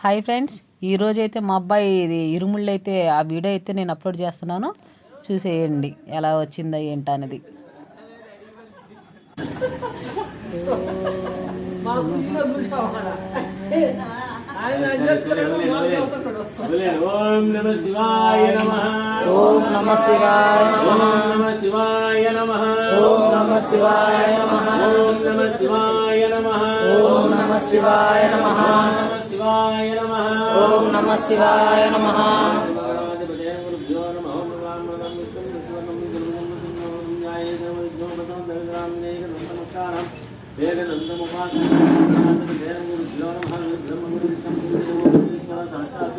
Hi friends ఈరోజు అయితే మా అబ్బాయి ఇది ఇరుముళ్ళు అయితే ఆ వీడియో అయితే నేను అప్లోడ్ చేస్తున్నాను. చూసేయండి ఎలా వచ్చిందా ఏంటా అనేది. ఓం నమ శివాయ నమ. శివాయ ఓం నమ శివాయ నమ. ఓం నమ శివాయ నమ. ఓం నమ శివాయ నమ. ఓం నమ శివాయ నమ నమ. శివాయ నమ ఓం నమ శివాయ నమ విశ్వనం గురుం నమ బ్రహ్మ గురు సాక్షాత్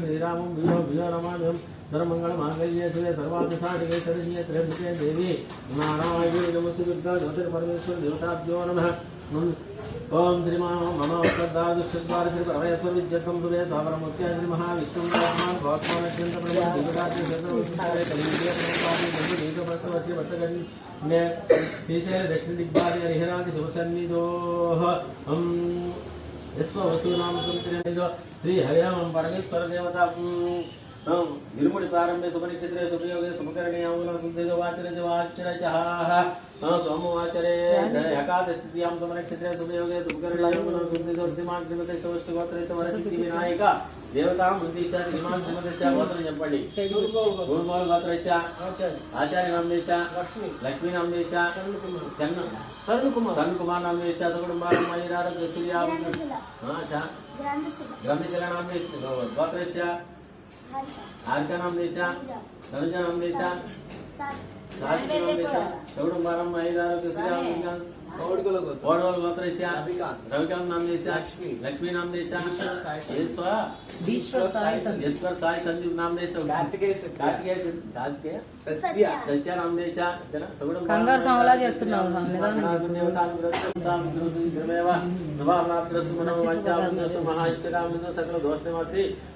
శ్రీరామం విజో విజో రమామ్యం సర్వమంగళమాంగళ్యే శివే సర్వార్థసాటికే శరణ్యే త్రయభిషే దేవి నారాయణ నమస్తే దుర్గా జ్యోతిర్ పరమేశ్వర దేవతాభ్యో నమః ఓం శ్రీమా మమ శ్రద్ధాదుశ్రద్వార శ్రీ పరమేశ్వర విద్యత్వం సువే ద్వాపరముఖ్య శ్రీ మహావిష్ణు బ్రహ్మాన్ భగవానత్యంత ప్రజా దిగదాచి చంద్రవంశాలే శ్రీశైల దక్షిణ దిగ్బాలి హరిహరాది శివసన్నిధో विश्ववसूनामसंचरिणिदो श्री परमेश्वरदेवता गिरुमुडि प्रारंभे सुपरिक्षेत्रे सुप्रयोगे सुमुकरणीयामुनसुन्देशवाचरजवाचरजः सोमवाचरे एकादशस्थित्यां सुपयोगे सुप्रयोगे सुमुकरणीयामुनसुन्देशवर्षिमान् श्रीमते सवष्टगोत्रे सवरसिद्धिविनायिका దేవతా ముందీశ శ్రీమాన్ శ్రీమతిస్య గోత్రం చెప్పండి. గురుమూల గోత్రస్య ఆచార్య. నామదేశ లక్ష్మీ. నామదేశ చన్న తరుణ్ కుమార్. తన్ కుమార్. నామదేశ సకుటుంబారం మయూరారోగ్య సూర్య గ్రంథశిల నామదేశ గోత్రస్య ఆర్క నామదేశ ధనుజ నామదేశ సాత్విక నామదేశ చౌడంబారం మయూరారోగ్య సూర్య కోడికల గోత్రం. రవికాంత్. రవికాంత్ నామదేశ లక్ష్మి. లక్ష్మీ నామదేశ సాయి. ఈశ్వర సందీప్. కార్తికేయ సత్య. సత్య. కంగారు చేస్తున్నావు నిదానంగా సకల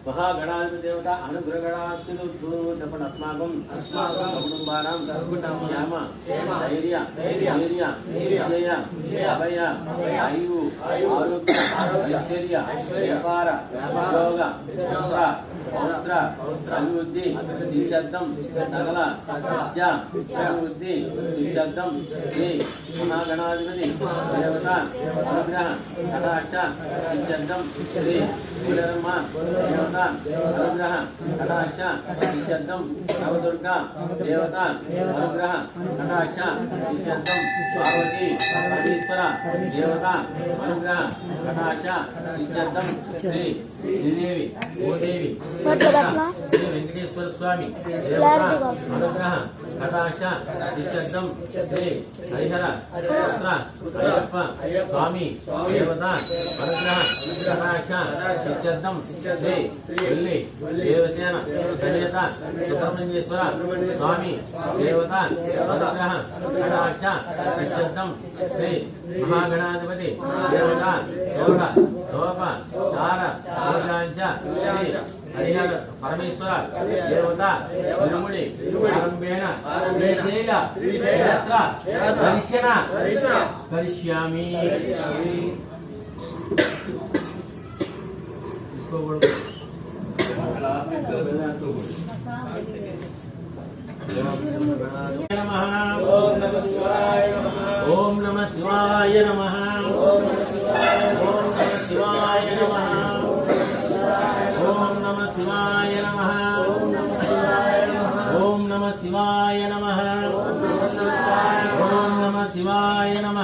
మహాగణాధిపతి దేవత అనుగ్రహగణాధిపతి చెప్పండి. అస్మాకం. అస్మాకం. కుటుంబానం ధైర్య. ధైర్య. ధైర్య. విజయ విజయ అభయ ఆయువు ఆరోగ్య ఐశ్వర్య వ్యాపార ఉద్యోగ ఉద్యోగ పుత్ర పౌత్ర అభివృద్ధి నిశ్శబ్దం సకల విద్య విద్య అభివృద్ధి నిశ్శబ్దం శ్రీ మహాగణాధిపతి దేవత అనుగ్రహ కటాక్ష నిశ్శబ్దం శ్రీ కులరమ్మ దేవత అనుగ్రహ కటాక్ష నిశ్శబ్దం నవదుర్గ దేవత అనుగ్రహ కటాక్ష నిశ్శబ్దం పార్వతి పరమేశ్వర దేవత అనుగ్రహ కటాక్ష నిశ్శబ్దం శ్రీ శ్రీదేవి భూదేవి శ్రీ స్వామి దేవత అనుగ్రహ కటాక్ష నిశ్శబ్దం శ్రీ హరిహర పుత్ర అయ్యప్ప స్వామి దేవత అనుగ్రహ కటాక్ష నిశ్శబ్దం శ్రీ వెల్లి దేవసేన సమేత సుబ్రహ్మణ్యేశ్వర స్వామి దేవత అనుగ్రహ కటాక్ష నిశ్శబ్దం శ్రీ మహాగణాధిపతి దేవత శోభ శోభ చార పూజాంచ శ్రీ హరిహర పరమేశ్వర దేవత తిరుముడి ప్రారంభేణ శ్రీశైల క్షేత్ర దర్శన కరిష్యామి. తీసుకోకూడదు. ఓం నమ. శివాయ నమః. శివాయ నమ. ఓం నమ శివాయ నమః. ఓం నమ శివాయ నమ.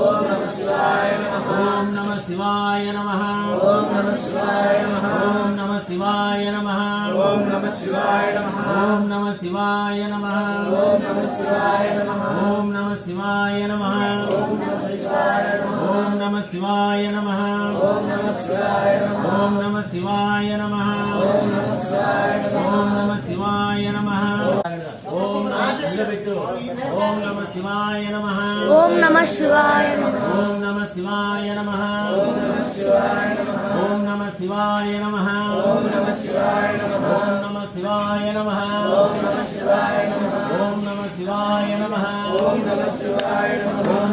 ఓం నమ శివాయ నమ. ఓం నమ శివాయ నమః. ఓం నమ శివాయ నమ. ఓం నమ శివాయ నమః. ఓం నమ శివాయ నమ. ఓం నమ శివాయ నమ. ఓం నమ శివాయ నమ ఓం నమ శివాయ నమ ఓం నమ శివాయ నమ ఓం నమ శివాయ నమ ఓం నమ శివాయ నమ ఓం నమ శివాయ నమ ఓం నమ నిలబెట్టు ఓం నమ శివాయ నమ ఓం నమ శివాయ నమ ఓం నమ శివాయ నమ ఓం నమ శివాయ నమ ఓం నమ శివాయ నమ ఓం నమ శివాయ నమ ఓం నమ శివాయ నమ ఓం నమ శివాయ నమ ఓం నమ శివాయ నమ ఓం నమ శివాయ నమ ఓం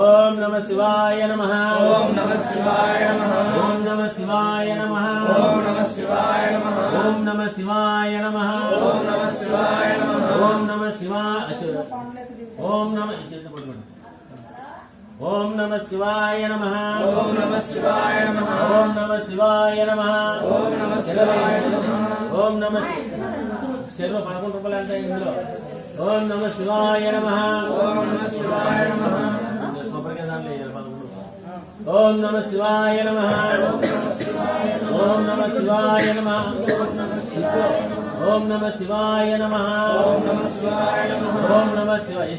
ఓం నమ శివాయ నమ ఓం నమ శివాయ నమ ఓం నమ శివాయ నమ ఓం నమ శివాయ నమ ఓం నమ శివాయ నమ ఓం నమ శివాయ నమ ఓం నమ శివాయ ఓం నమ ఓం నమ ఓం నమ శివాయ నమ ఓం నమ శివాయ నమ ఓం నమ శివాయ నమ ఓం నమ శివాయ నమ ఓం నమ చెరువు పదకొండు రూపాయలు ఎంత ఇందులో ఓం నమ శివాయ నమ ఓం నమ శివాయ నమ. ఓం నమ శివాయ నమ ఓం నమ శివాయ నమ. ఓం నమ శివాయ నమ ఓం నమ శివాయ నమ ఓం నమ శివాయ.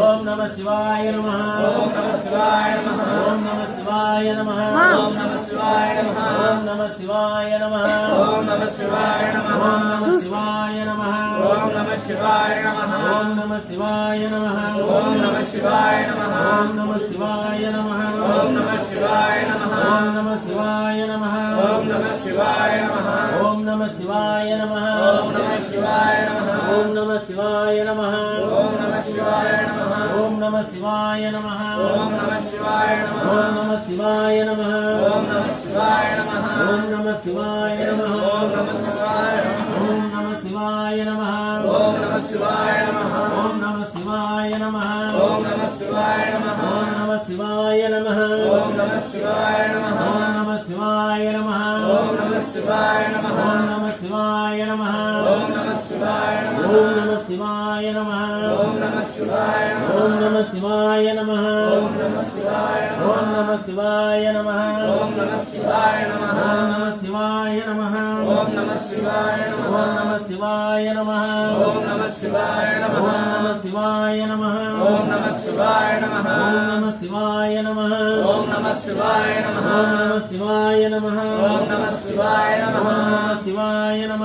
ఓం నమ శివాయ నమ ఓం నమ శివాయ నమ ఓం నమ శివాయ నమ ఓం నమ శివాయ నమ ఓం నమ శివాయ నమ ఓం నమ శివాయ నమ ఓం నమ శివాయ నమ ఓం నమ శివాయ నమ ఓం నమ శివాయ నమ ఓం నమ శివాయ నమ ఓం నమ శివాయ నమ ఓం నమ శివాయ నమ ఓం నమ శివాయ నమ ఓం నమ శివాయ నమ ఓం నమ శివాయ నమ ఓం నమ శివాయ నమ ఓం నమ శివాయ నమ ఓం నమ శివాయ నమ ఓం నమ శివాయ నమ ఓం నమ శివాయ నమ ఓం నమ శివాయ నమ ఓం నమ శివాయ నమ ఓం నమ శివాయ నమ ఓం నమ శివాయ నమ ఓం నమ శివాయ నమ ఓం నమ శివాయ నమ ఓం నమ శివాయ నమ ఓం నమ శివాయ నమ ఓం నమ శివాయ నమ ఓం నమ శివాయ నమ ఓం నమ శివాయ నమ ఓం నమ శివాయ నమ ఓం నమ శివాయ నమ ఓం నమ శివాయ నమ ఓం నమ శివాయ నమ ఓం నమ శివాయ నమ ఓం నమ శివాయ నమ ఓం నమ శివాయ నమ ఓం నమ శివాయ నమ ఓం నమ శివాయ నమ ఓం నమ శివాయ నమ ఓం నమ శివాయ నమ ఓం నమ శివాయ నమ ఓం నమ శివాయ నమ ఓం నమ శివాయ నమ ఓం నమ శివాయ నమ ఓం నమ శివాయ నమ ఓం నమ శివాయ నమ ఓం నమ శివాయ నమ ఓం నమ శివాయ నమ ఓం నమ శివాయ నమ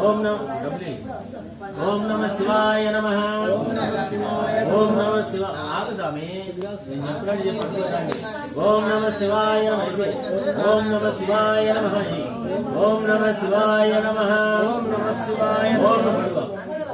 ఓం నమ ఓం నమ శివాయ నమ. ఓం నమ శివ. ఆగు స్వామి. నేను చెప్పినట్టు చెప్పండి ఓం నమ శివాయ నమ. ఓం నమ శివాయ నమ. ఓం నమ శివాయ నమ. ఓం నమ శివాయ ఓం నమ.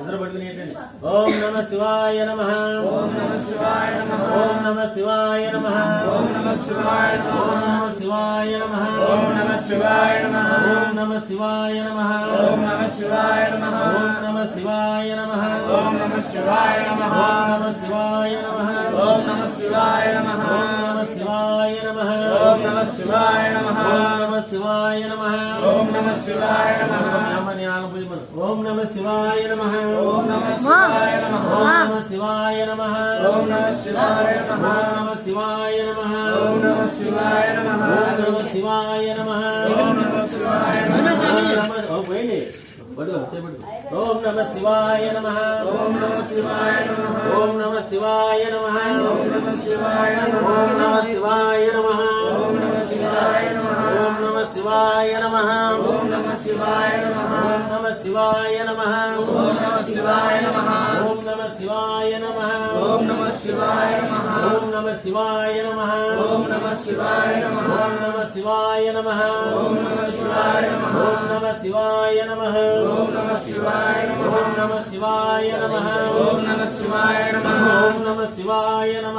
అందరూ పడుకునేటండి ఓం నమ శివాయ నమ ఓం నమ శివాయ నమ ఓం నమ శివాయ నమ ఓం నమ శివాయ నమ ఓం నమ శివాయ నమ ఓం నమ శివాయ నమ ఓం నమ శివాయ నమ ఓం నమ శివాయ నమ ఓం నమ శివాయ నమ ఓం నమ శివాయ నమ ఓం నమ శివాయ నమ ఓం నమ శివాయ నమ ఓం నమ శివాయ నమ ఓం నమ శివాయ నమ ఓం నమ శివాయ నమ ఓం నమ శివాయ నమ. ఓం నమ శివాయ నమ ఓం నమ శివాయ నమ ఓం నమ శివాయ నమ ఓం నమ శివాయ నమ నమ శివాయ నమ ఓం నమ శివాయ నమ ఓం నమ శివాయ నమ ఓం నమ శివాయ నమ ఓం పోయింది ఓం నమ శివాయ నమ ఓం నమ శివాయ నమ ఓం నమ శివాయ నమ ఓం నమ శివాయ నమ ఓం నమ శివాయ నమ ఓం నమ శివాయ నమ శివాయ నమ ఓం నమ శివాయ నమ ఓం నమ శివాయ నమ ఓం నమ శివాయ నమ ఓం నమ శివాయ నమ ఓం నమ శివాయ నమ ఓం నమ శివాయ నమ ఓం నమ శివాయ నమ ఓం నమ శివాయ నమ ఓం నమ శివాయ నమ ఓం నమ శివాయ నమ ఓం నమ శివాయ నమ ఓం నమ శివాయ నమ ఓం నమ శివాయ నమ ఓం నమ శివాయ నమ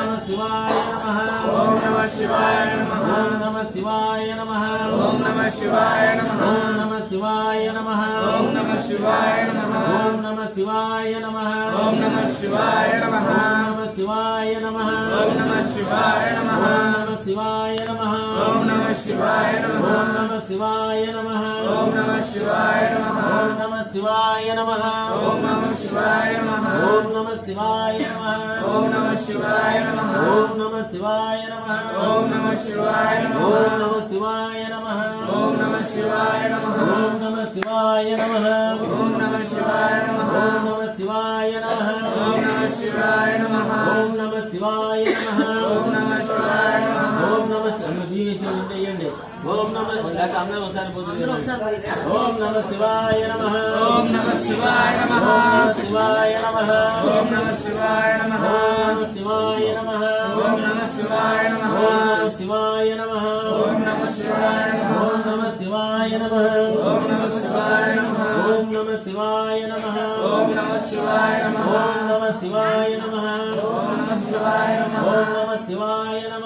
ఓం నమ శివాయ నమ ఓం నమ శివాయ నమ ఓం నమ శివాయ నమ ఓం నమ శివాయ నమ ఓం నమ శివాయ నమ ఓం నమ శివాయ నమ ఓం నమ శివాయ నమ ఓం నమ శివాయ నమ ఓం నమ శివాయ నమ ఓం నమ శివాయ నమ ఓం నమ శివాయ నమ ఓం నమ శివాయ నమ ఓం నమ శివాయ నమ ఓం నమ శివాయ నమ ఓం నమ శివాయ నమ ఓం నమ శివాయ నమ ఓం నమ శివాయ నమ ఓం నమ శివాయ నమ ఓం నమ శివాయ నమ ఓం నమ శివాయ నమ ఓం నమ శివాయ నమ ఓం నమ శివాయ నమ ఓం నమ శివాయ నమ ఓం నమ శివాయ నమ ఓం నమ శివాయ నమ ఓం నమ శివాయ చేయండి ఓం నమ లేక అందరూ ఒకసారి పోతుంది ఓం నమ శివాయ నమ ఓం నమ శివాయ నమ ఓం నమ శివాయ నమ ఓం నమ శివాయ నమ ఓం నమ శివాయ నమ ఓం నమ శివాయ నమ ఓం నమ శివాయ నమ ఓం నమ శివాయ నమ ఓం నమ శివాయ నమ ఓం నమ శివాయ నమ ఓం నమ శివాయ నమ ఓం నమ శివాయ నమ ఓం నమ శివాయ నమ ఓం నమ శివాయ నమ ఓం నమ శివాయ నమ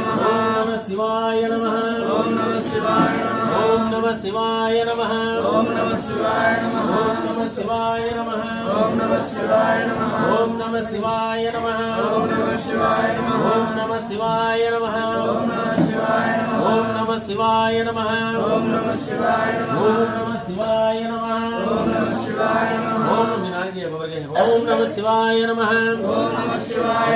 ఓం నమ శివాయ నమ ఓం నమ శివాయ నమ ఓం నమ శివాయ నమ ఓం నమ శివాయ నమ ఓం నమ శివాయ నమ ఓం నమ శివాయ నమ ఓం నమ శివాయ నమ ఓం నమ శివాయ నమ ఓం నమ శివాయ నమ ఓం నమ శివాయ నమ ఓం నమ శివాయ నమ ఓం నమ శివాయ నమ ఓం మీ నాన్నకి చెప్పు, ఎవరికి చెప్పు. ఓం నమ శివాయ నమ ఓం నమ శివాయ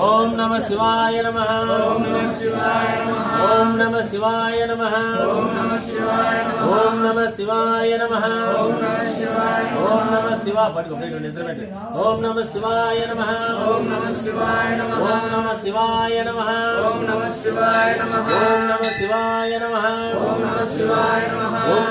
ఓం నమ శివాయ నమ ఓం నమ శివాయ నమ ఓం నమ శివాయ నమ ఓం నమ శివాయ నమ ఓం నమ శివాయ నమ ఓం నమ శివాయ నమ ఓం నమ శివ పట్టుకో పెట్టు, నిద్ర పెట్టు. ఓం నమ శివాయ నమ ఓం నమ శివాయ నమ ఓం నమ శివాయ నమ ఓం నమ శివాయ నమ ఓం నమ శివాయ నమ ఓం నమ శివాయ నమ ఓం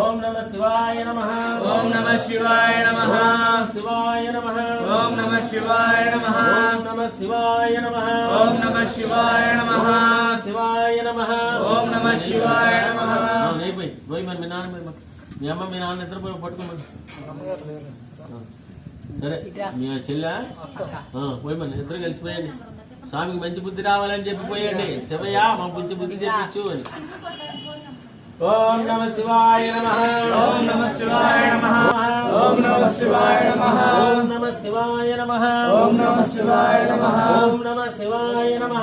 ఓం నమ శివాయ నమ. ఓం నమ శివాయ నమ. శివాయ నమ. ఓం నమ శివాయ నమ. నమ శివాయ నమ. ఓం నమ శివాయ నమ. శివాయ నమ. ఓం నమ శివాయ నమ. పోయి పోయి మరి మీ నాన్న. మీ అమ్మ మీ నాన్న ఇద్దరు పోయి పట్టుకోమని సరే మీ చెల్లె? పోయి మరి ఇద్దరు కలిసిపోయండి స్వామికి మంచి బుద్ధి రావాలని చెప్పి పోయండి. శివయ్య మా మంచి బుద్ధి చెప్పించు అని. ఓం నమ శివాయ నమ. ఓం నమ శివాయ నమ. ఓం నమ శివాయ నమ ఓం నమ శివాయ నమ. ఓం నమ శివాయ నమ. ఓం నమ శివాయ నమ.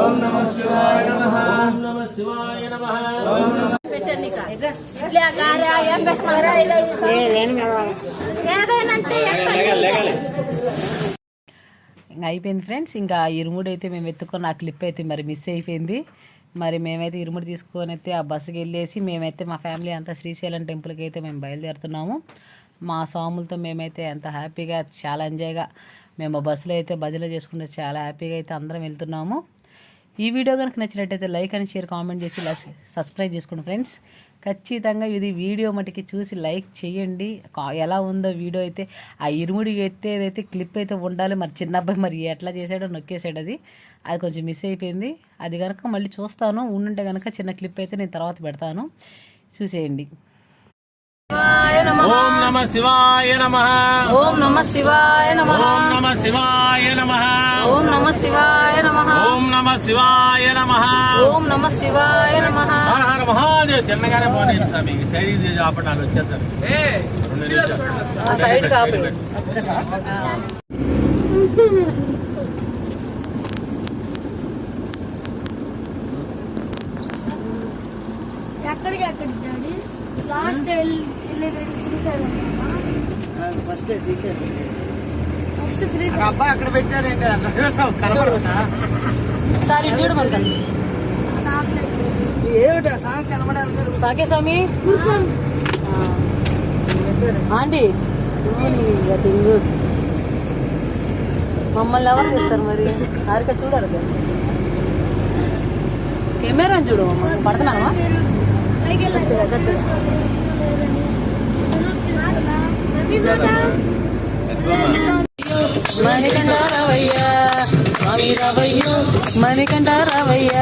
ఓం నమ శివాయ నమ. ఓం నమ శివాయ నమ. ఓం నమ అయిపోయింది ఫ్రెండ్స్ ఇంకా ఇరుముడు అయితే మేము ఎత్తుకున్న ఆ క్లిప్ అయితే మరి మిస్ అయిపోయింది. మరి మేమైతే ఇరుముడు తీసుకొని అయితే ఆ బస్సుకి వెళ్ళేసి మేమైతే మా ఫ్యామిలీ అంతా శ్రీశైలం టెంపుల్కి అయితే మేము బయలుదేరుతున్నాము. మా స్వాములతో మేమైతే ఎంత హ్యాపీగా చాలా ఎంజాయ్గా మేము బస్సులో అయితే భజన చేసుకుంటే చాలా హ్యాపీగా అయితే అందరం వెళ్తున్నాము. ఈ వీడియో కనుక నచ్చినట్టయితే లైక్ అండ్ షేర్ కామెంట్ చేసి సబ్స్క్రైబ్ చేసుకోండి ఫ్రెండ్స్. ఖచ్చితంగా ఇది వీడియో మటుకి చూసి లైక్ చేయండి. ఎలా ఉందో వీడియో అయితే ఆ ఇరుముడి అయితే క్లిప్ అయితే ఉండాలి. మరి చిన్న అబ్బాయి మరి ఎట్లా చేసాడో నొక్కేసాడు అది. అది కొంచెం మిస్ అయిపోయింది. అది కనుక మళ్ళీ చూస్తాను. ఉండుంటే కనుక చిన్న క్లిప్ అయితే నేను తర్వాత పెడతాను. చూసేయండి. ఓం నమ శివాయ నమ. ఓం నమ శివాయ నమ. ఓం నమ శివాయ నమ. ఓం నమ శివాయ నమ. ఓం నమ శివాయ నమ. ఓం నమ శివాయ నమ. హర హర మహాదేవ్. తిన్నగానే పోనీ స్వామి సైడ్ ఇది ఆపడాలు వచ్చేద్దాం. రెండు నిమిషాలు. సైడ్ కాపీ ఎక్కడికి ఎక్కడికి? లాస్ట్ వెళ్ళేది శ్రీశైలం ఫస్ట్ శ్రీశైలం ఫస్ట్ శ్రీశైలం అబ్బాయి అక్కడ ఒకసారి చూడు మనకండి చాక్లెట్. ఏమిటా సాంగ్ కనబడాలి సాకే స్వామి ఆంటీ మమ్మల్ని ఎవరు చెప్తారు మరి? హారిక చూడాలి కెమెరా చూడు పడుతున్నావా? మణికంఠ రావయ్య. స్వామి రావయ్యో. మణికంఠ రావయ్య.